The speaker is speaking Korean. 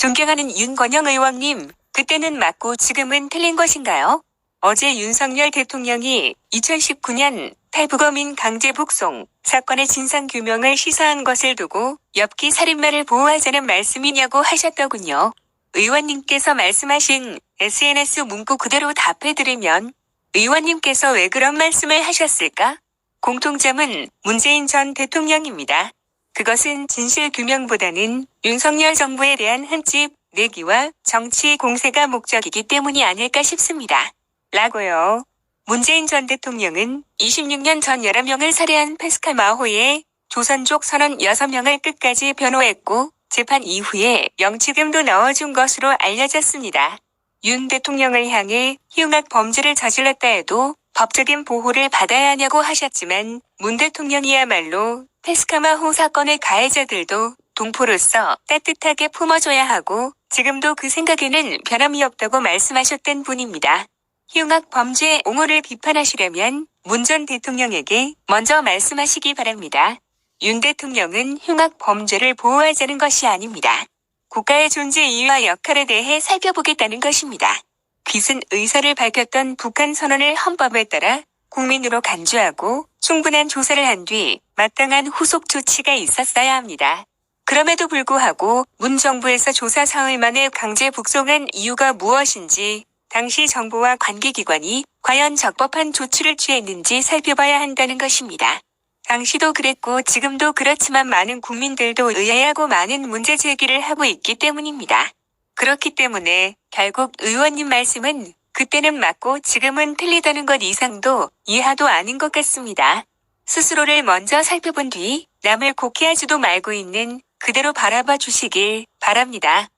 존경하는 윤건영 의원님, 그때는 맞고 지금은 틀린 것인가요? 어제 윤석열 대통령이 2019년 탈북어민 강제 북송 사건의 진상 규명을 시사한 것을 두고 엽기 살인마를 보호하자는 말씀이냐고 하셨더군요. 의원님께서 말씀하신 SNS 문구 그대로 답해드리면 의원님께서 왜 그런 말씀을 하셨을까? 공통점은 문재인 전 대통령입니다. 그것은 진실 규명보다는 윤석열 정부에 대한 흠집 내기와 정치 공세가 목적이기 때문이 아닐까 싶습니다. 라고요. 문재인 전 대통령은 26년 전 11명을 살해한 페스칼 마호의 조선족 선원 6명을 끝까지 변호했고 재판 이후에 영치금도 넣어준 것으로 알려졌습니다. 윤 대통령을 향해 흉악 범죄를 저질렀다 해도 법적인 보호를 받아야 하냐고 하셨지만 문 대통령이야말로 페스카마호 사건의 가해자들도 동포로서 따뜻하게 품어줘야 하고 지금도 그 생각에는 변함이 없다고 말씀하셨던 분입니다. 흉악 범죄 옹호를 비판하시려면 문 전 대통령에게 먼저 말씀하시기 바랍니다. 윤 대통령은 흉악 범죄를 보호하자는 것이 아닙니다. 국가의 존재 이유와 역할에 대해 살펴보겠다는 것입니다. 귀순 의사를 밝혔던 북한 선언을 헌법에 따라 국민으로 간주하고 충분한 조사를 한 뒤 마땅한 후속 조치가 있었어야 합니다. 그럼에도 불구하고 문 정부에서 조사 사흘 만에 강제 북송한 이유가 무엇인지 당시 정부와 관계기관이 과연 적법한 조치를 취했는지 살펴봐야 한다는 것입니다. 당시도 그랬고 지금도 그렇지만 많은 국민들도 의아해하고 많은 문제 제기를 하고 있기 때문입니다. 그렇기 때문에 결국 의원님 말씀은 그때는 맞고 지금은 틀리다는 것 이상도 이하도 아닌 것 같습니다. 스스로를 먼저 살펴본 뒤 남을 곡해하지도 말고 있는 그대로 바라봐 주시길 바랍니다.